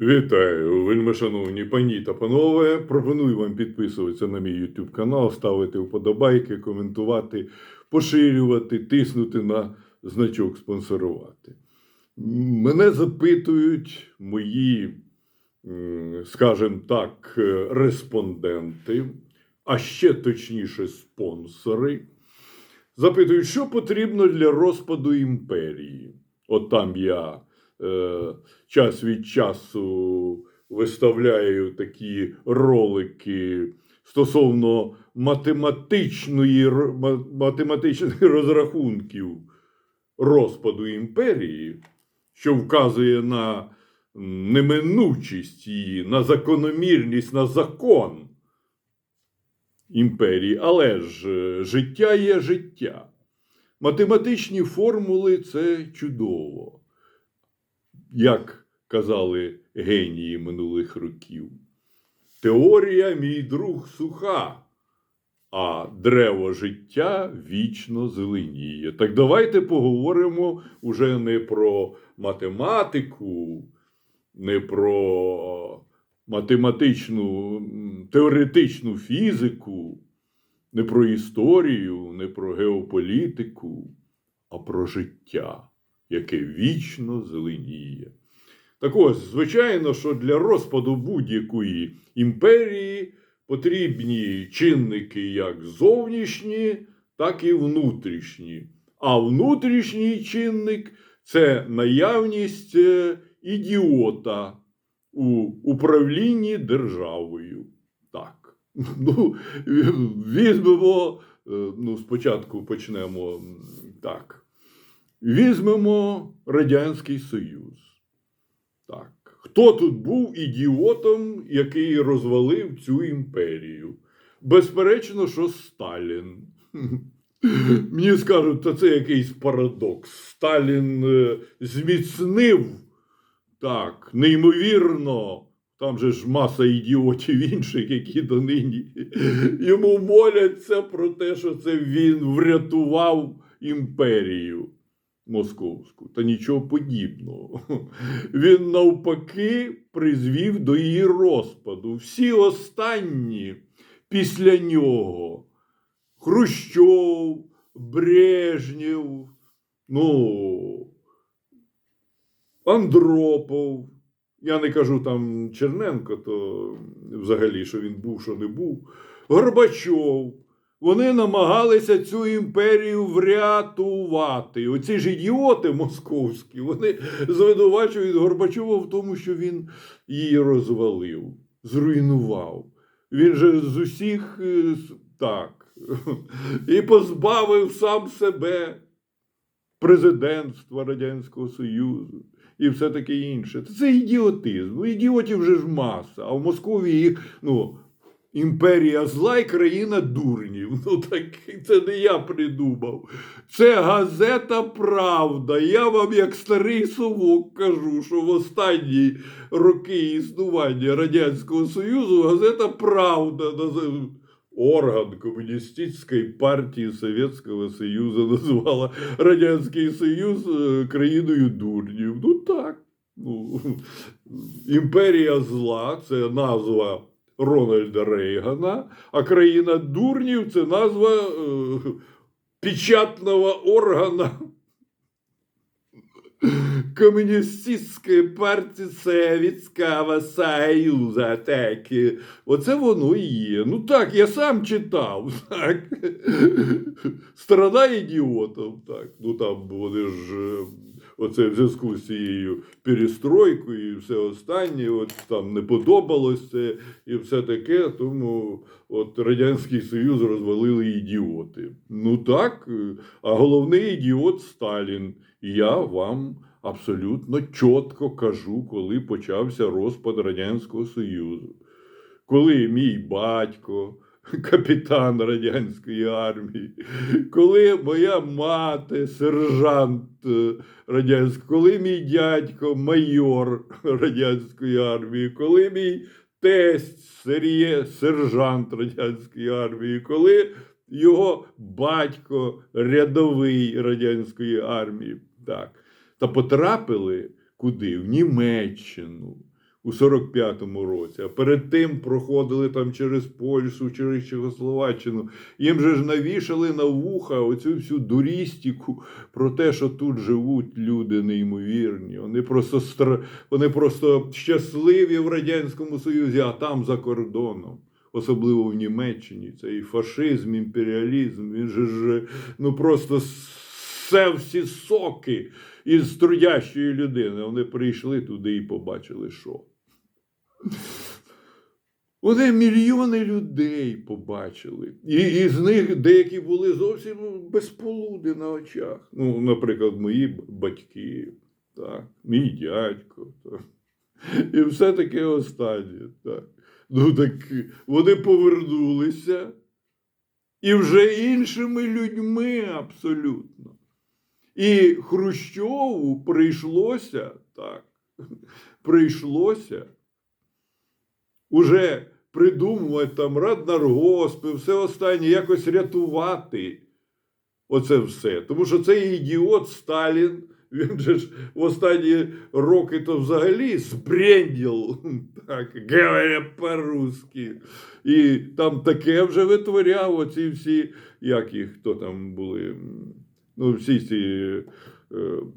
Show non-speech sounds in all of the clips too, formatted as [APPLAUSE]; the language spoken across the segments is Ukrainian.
Вітаю, вельми шановні пані та панове. Пропоную вам підписуватися на мій YouTube канал, ставити вподобайки, коментувати, поширювати, тиснути на значок спонсорувати. Мене запитують мої, скажімо так, респонденти, а ще точніше спонсори. Запитують, що потрібно для розпаду імперії. От там я час від часу виставляю такі ролики стосовно математичної, математичних [LAUGHS] розрахунків розпаду імперії, що вказує на неминучість її, на закономірність, на закон імперії. Але ж е, життя є життя. Математичні формули це чудово, як казали генії минулих років. Теорія, мій друг, суха, а древо життя вічно зеленіє. Так давайте поговоримо уже не про математику, не про математичну, теоретичну фізику, не про історію, не про геополітику, а про життя, яке вічно зеленіє. Так ось, звичайно, що для розпаду будь-якої імперії потрібні чинники як зовнішні, так і внутрішні. А внутрішній чинник це наявність е, ідіота у управлінні державою. Так. [LAUGHS] Ну, візьмемо, е, ну, спочатку почнемо так. Візьмемо Радянський Союз. Так. Хто тут був ідіотом, який розвалив цю імперію? Безперечно, що Сталін. [LAUGHS] Мені скажуть, та це якийсь парадокс. Сталін е, зміцнив так, неймовірно. Там же ж маса ідіотів інших, які донині йому моляться про те, що це він врятував імперію московську. Та нічого подібного. [LAUGHS] Він навпаки призвів до її розпаду. Всі останні після нього Хрущов, Брежнєв, ну, Андропов. Я не кажу там Черненко, то взагалі, що він був, що не був. Горбачов. Вони намагалися цю імперію врятувати. Оці ж ідіоти московські, вони звинувачують Горбачова в тому, що він її розвалив, зруйнував. Він же з усіх е, так [LAUGHS] і позбавив сам себе президентства Радянського Союзу і все таке інше. Це ідіотизм. Ідіотів вже ж маса. А в Московії їх, ну, імперія зла і країна дурнів. Ну так це не я придумав. Це газета Правда. Я вам, як старий совок, кажу, що в останні роки існування Радянського Союзу газета Правда орган Комуністичної партії Совєтського Союзу назвала Радянський Союз е, країною дурнів. Ну так. Ну, імперія зла це назва Рональда Рейгана, а країна дурнів це назва е, печатного органа Комуністичної партії Совєтського Союзу. Так. е, Оце воно і є. Ну так, я сам читав. [LAUGHS] Так. Страна ідіотів. Так. Ну там вони ж. Оце в зв'язку з цією перестройкою і все останнє, от там не подобалось це і все таке. Тому от Радянський Союз розвалили ідіоти. Ну так, е, а головний ідіот Сталін. Я вам абсолютно чітко кажу, коли почався розпад Радянського Союзу. Коли мій батько, [LAUGHS] капітан радянської армії, коли моя мати, сержант е, радянської, коли мій дядько, майор радянської армії, коли мій тесть, серє, сержант радянської армії, коли його батько рядовий радянської армії. Так. Та потрапили куди? В Німеччину, у 45-му році, а перед тим проходили там через Польщу, через Чехословаччину. Їм же ж навішали на вуха оцю всю дурістіку про те, що тут живуть люди неймовірні. Вони просто стра... вони просто щасливі в Радянському Союзі, а там за кордоном. Особливо в Німеччині, цей фашизм, імперіалізм, він же ж ну просто все всі соки із трудящої людини. Вони прийшли туди і побачили, що. Вони мільйони людей побачили. І, і з них деякі були зовсім без полуди на очах. Ну, наприклад, мої батьки, так, мій дядько. Так. І все таке останнє. Так. Ну так вони повернулися і вже іншими людьми абсолютно. І Хрущову прийшлося так, прийшлося уже придумувати там раднаргоспи, все останнє, якось рятувати оце все. Тому що цей ідіот Сталін, він же ж в останні роки то взагалі збренділ, так, говоря по-русски. І там таке вже витворяв оці всі, як їх, хто там були, ну, всі ці е,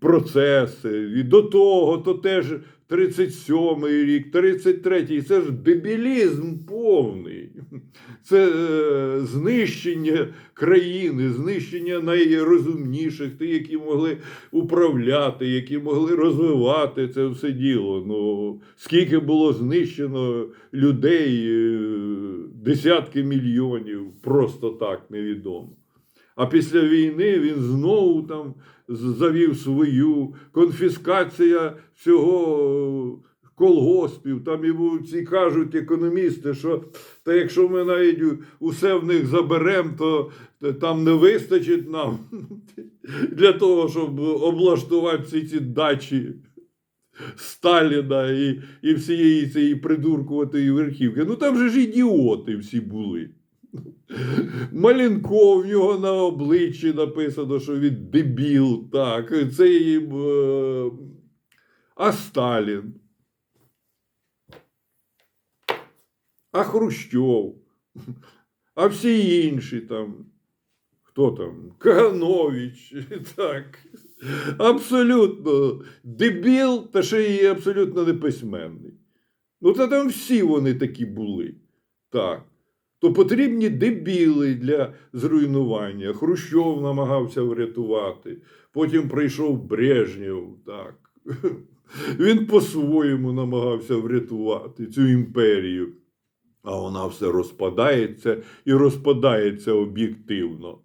процеси. І до того, то теж 37-й рік, 33-й, це ж дебілізм повний. Це е, знищення країни, знищення найрозумніших, тих, які могли управляти, які могли розвивати це все діло. Ну, скільки було знищено людей, е, десятки мільйонів, просто так невідомо. А після війни він знову там завів свою конфіскація всього колгоспів. Там йому ці кажуть економісти, що та якщо ми навіть усе в них заберемо, то там не вистачить нам [LAUGHS] для того, щоб облаштувати всі ці дачі. Сталіна і, і всієї цієї придуркуватої верхівки. Ну там же ж ідіоти всі були. Малінков в нього на обличчі написано, що він дебіл. Так, це їм. Е... А Сталін. А Хрущов. А всі інші там. Хто там? Каганович. [LAUGHS] Так. Абсолютно дебіл, та ще й абсолютно неписьменний. Ну, та там всі вони такі були. Так то потрібні дебіли для зруйнування. Хрущов намагався врятувати. Потім прийшов Брежнєв. Так. [LAUGHS] Він по-своєму намагався врятувати цю імперію. А вона все розпадається і розпадається об'єктивно.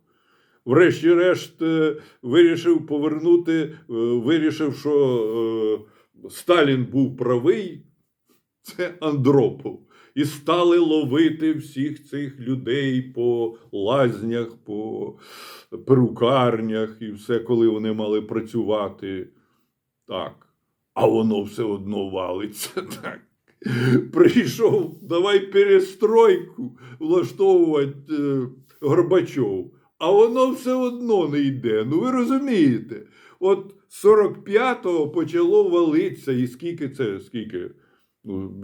Врешті-решт, е, вирішив повернути, е, вирішив, що е, Сталін був правий, це Андропов і стали ловити всіх цих людей по лазнях, по перукарнях і все, коли вони мали працювати. Так. А воно все одно валиться. [LAUGHS] так. Прийшов, давай перестройку влаштовувати е, Горбачов. А воно все одно не йде. Ну ви розумієте? От 45-го почало валитися, і скільки це, скільки? Ну,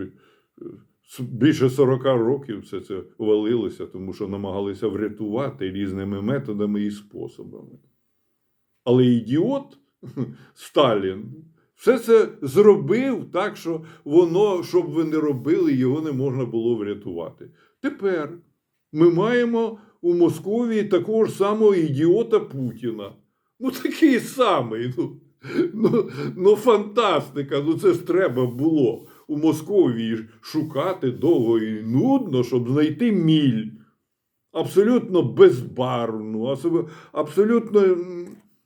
більше 40 років все це валилося, тому що намагалися врятувати різними методами і способами. Але ідіот [LAUGHS] Сталін все це зробив так, що воно, щоб ви не робили, його не можна було врятувати. Тепер ми маємо у Московії такого ж самого ідіота Путіна. Ну, такий самий. Ну, ну, ну фантастика, ну це ж треба було у Московії шукати довго і нудно, щоб знайти міль. Абсолютно безбарвну, абсолютно,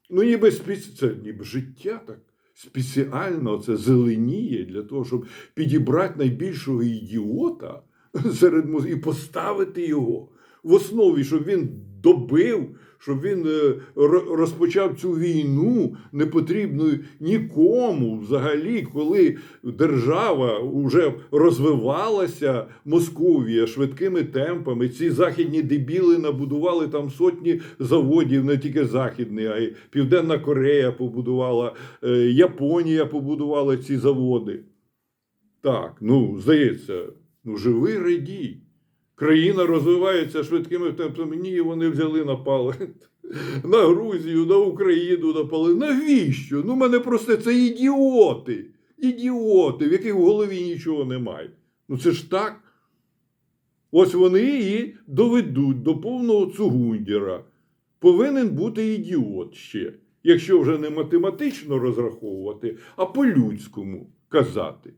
ну, ніби спеці... це ніби життя так спеціально це зеленіє для того, щоб підібрати найбільшого ідіота [LAUGHS] серед і поставити його в основі, щоб він добив щоб він е, розпочав цю війну не потрібну нікому взагалі, коли держава вже розвивалася Московія швидкими темпами. Ці західні дебіли набудували там сотні заводів, не тільки західні, а й Південна Корея побудувала, е, Японія побудувала ці заводи. Так, ну, здається, ну живи радій. Країна розвивається швидкими темпами. Ні, вони взяли напали на Грузію, на Україну напали. Навіщо? Ну, мене просто це ідіоти. Ідіоти, в яких в голові нічого немає. Ну це ж так. Ось вони і доведуть до повного цугундіра. Повинен бути ідіот ще, якщо вже не математично розраховувати, а по-людському казати.